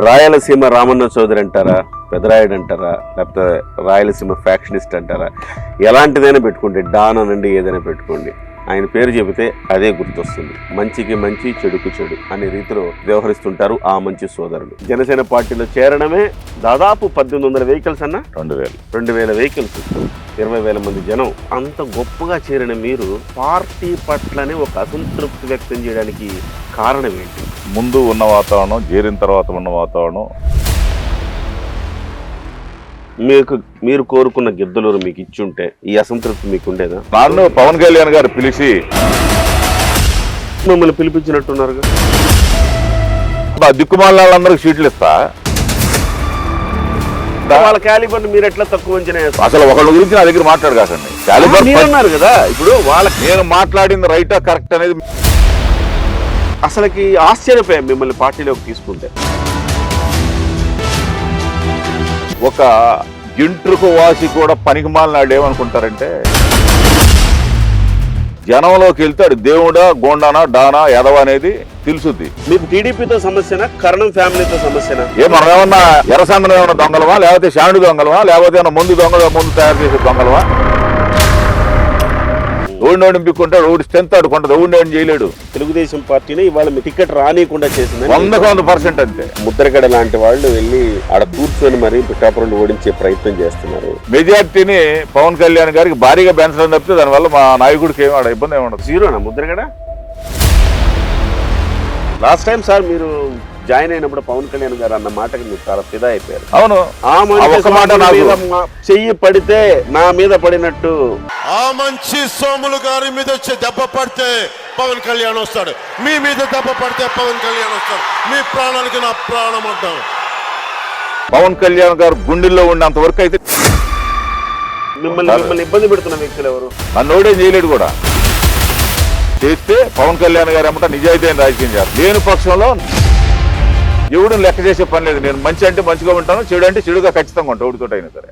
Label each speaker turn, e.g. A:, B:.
A: రాయలసీమ రామన్న చౌదరి అంటారా పెదరాయుడు అంటారా లేకపోతే రాయలసీమ ఫ్యాక్షనిస్ట్ అంటారా? ఎలాంటిదైనా పెట్టుకోండి డాన్ అనండి ఏదైనా పెట్టుకోండి. ఆయన పేరు చెబితే అదే గుర్తొస్తుంది. మంచికి మంచి చెడుకు చెడు అనే రీతిలో వ్యవహరిస్తుంటారు ఆ మంచి సోదరులు. జనసేన పార్టీలో చేరడమే దాదాపు పద్దెనిమిది వందల వెహికల్స్ అన్న?
B: రెండు వేలు.
A: రెండు వేల వెహికల్స్. ఇరవై వేల మంది జనం. అంత గొప్పగా చేరిన మీరు పార్టీ పట్లనే ఒక అసంతృప్తి వ్యక్తం చేయడానికి కారణం ఏంటి?
B: ముందు ఉన్న వాతావరణం చేరిన తర్వాత ఉన్న వాతావరణం.
A: మీకు మీరు కోరుకున్న గిద్దలూరు మీకు ఇచ్చుంటే ఈ అసంతృప్తి మీకు ఉండేదా?
B: నన్ను పవన్ కళ్యాణ్ గారు పిలిచి
A: మిమ్మల్ని పిలిపించినట్టున్నారు
B: ఆ దిక్కుమాల వాళ్ళందరికి సీట్లు ఇస్తా.
A: వాళ్ళ క్యాలిబర్ మీరు ఎట్లా తక్కువ?
B: అసలు ఒకళ్ళ గురించి నా దగ్గర మాట్లాడు కాకండి క్యాలిబర్
A: కదా ఇప్పుడు వాళ్ళకి
B: నేను మాట్లాడింది రైటా కరెక్ట్ అనేది
A: అసలుకి ఆశ్చర్యపోయాం మిమ్మల్ని పార్టీలోకి తీసుకుంటే.
B: ఒక ఇంట్రుకు వాసి కూడా పనికిమాలిన వాళ్ళు ఏమనుకుంటారంటే జనంలోకి వెళ్తాడు దేవుడా గోండానా డానా ఎదవ అనేది తెలుసుద్ది.
A: మీకు టీడీపీతో సమస్యనా కరణం ఫ్యామిలీతో సమస్యనా?
B: ఏ మనం ఏమన్నా ఎర్రసందనం ఏమన్నా దొంగలమా లేకపోతే శాండు దొంగలమా లేకపోతే ఏమన్నా ముందు దొంగ ముందు తయారు చేసే దొంగలమా? ఓడిని ఓడింపుకుంటాడు ఓడి స్ట్రెంత్ ఆడుకుంటాడు ఓడిని ఓడి చేయలేడు.
A: తెలుగుదేశం పార్టీని ఇవాళ మీ టికెట్ రానియకుండా చేసిందని
B: వందకు వంద పర్సెంట్ అంతే.
A: ముద్రగడ లాంటి వాళ్ళు వెళ్ళి ఆడ కూర్చొని మరి పిఠాపురం ఓడించే ప్రయత్నం చేస్తున్నారు.
B: మెజార్టీని పవన్ కళ్యాణ్ గారికి భారీగా పెంచడం తప్పితే దానివల్ల మా నాయకుడికి ఏమి ఆడ ఇబ్బంది ఏమి ఉండదు.
A: జీరోనా ముద్రగడ? లాస్ట్ టైం సార్ మీరు జాయిన్ అయినప్పుడు పవన్ కళ్యాణ్ గారు అన్న మాటకి మీరు చాలా ఫిదా అయిపోయారు.
B: అవును.
A: ఆ
B: ఒక్క మాట
A: చెయ్యి పడితే నా మీద పడినట్టు.
C: ఆ మంచి సోములు గారి మీద వచ్చే దెబ్బ పడితే పవన్ కళ్యాణ్ వస్తాడు. మీ మీద దెబ్బ పడితే పవన్ కళ్యాణ్ వస్తాడు. మీ ప్రాణాలకి నా ప్రాణం అడ్డం.
B: పవన్ కళ్యాణ్ గారు గుండెల్లో ఉన్నంత వరకు అయితే
A: మిమ్మల్ని మిమ్మల్ని ఇబ్బంది పెడుతున్న వ్యక్తులు ఎవరు?
B: నన్ను ఓడే చేయలేడు కూడా. చేస్తే పవన్ కళ్యాణ్ గారు ఏమంటే నిజాయితీ రాజకీయం చేస్తారు లేని పక్షంలో ఎవడు లెక్క చేసే పని లేదు. నేను మంచి అంటే మంచిగా ఉంటాను చెడు అంటే చెడుగా ఖచ్చితంగా ఉంటాను ఎవరితో సరే.